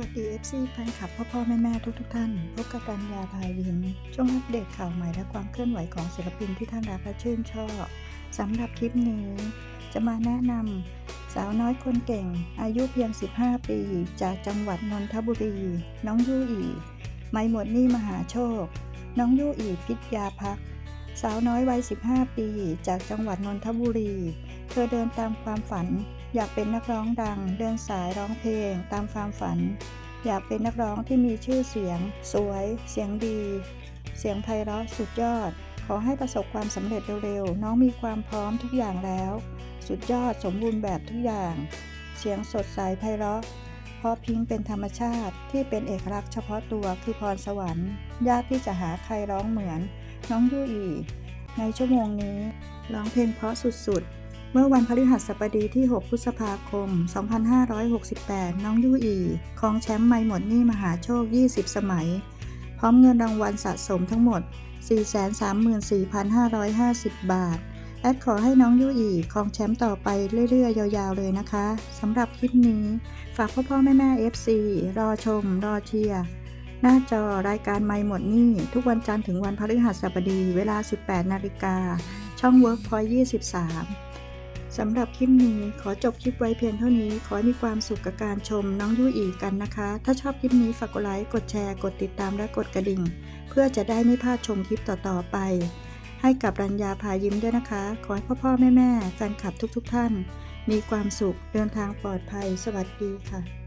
วัสดี FC แฟนคลับพ่อพ่อแม่แม่ทุกทุกท่าน พบกับรัญญาภายวิน ช่วงอัปเดตข่าวใหม่และความเคลื่อนไหวของศิลปินที่ท่านรักและชื่นชอบสำหรับคลิปนี้ จะมาแนะนำสาวน้อยคนเก่ง อายุเพียง 15 ปี จากจังหวัดนนทบุรี น้องยู่อีไม่หมดนี่มหาโชค น้องยู่อีพิทยาพัก สาวน้อยวัย 15 ปี จากจังหวัดนนทบุรี เธอเดินตามความฝัน อยากเป็นนักร้องดัง เดินสายร้องเพลง ตามความฝัน อยากเป็นนักร้องที่มีชื่อเสียง สวย เสียงดี เสียงไพเราะสุดยอด ขอให้ประสบความสำเร็จเร็วๆ น้องมีความพร้อมทุกอย่างแล้ว สุดยอดสมบูรณ์แบบทุกอย่าง เสียงสดใสไพเราะเพราะพิงเป็นธรรมชาติที่เป็นเอกลักษณ์เฉพาะตัวคือพรสวรรค์ ยากที่จะหาใครร้องเหมือน น้องยูอีในชั่วโมงนี้ร้องเพลงเพราะสุดๆ เมื่อวันพฤหัสบดีที่ 6 พฤษภาคม 2568 น้องยูอีครองแชมป์ไม่หมดหนี้มหาโชค 20 สมัย พร้อมเงินรางวัลสะสมทั้งหมด 434,550 บาท แอดขอให้น้องยูอีครองแชมป์ต่อไปเรื่อยๆ ยาวๆ เลยนะคะสำหรับคลิปนี้ ฝากพ่อพ่อแม่แม่ FC รอชม รอเชียร์หน้าจอรายการไม่หมดนี้ทุกวันจันทร์ถึงวันพฤหัสบดี เวลา 18 นาฬิกา ช่อง Workpoint 23 สำหรับคลิปนี้ขอจบคลิปไว้เพียงเท่านี้ ขอให้มีความสุขกับการชมน้องยูอีกันนะคะ ถ้าชอบคลิปนี้ฝากกดไลค์กดแชร์ กดติดตามและกดกระดิ่ง เพื่อจะได้ไม่พลาดชมคลิปต่อๆไป ให้กับรัญญาพายิ้มด้วยนะคะ ขอให้พ่อพ่อแม่แม่แฟนคลับทุกๆท่าน มีความสุขเดินทางปลอดภัย สวัสดีค่ะ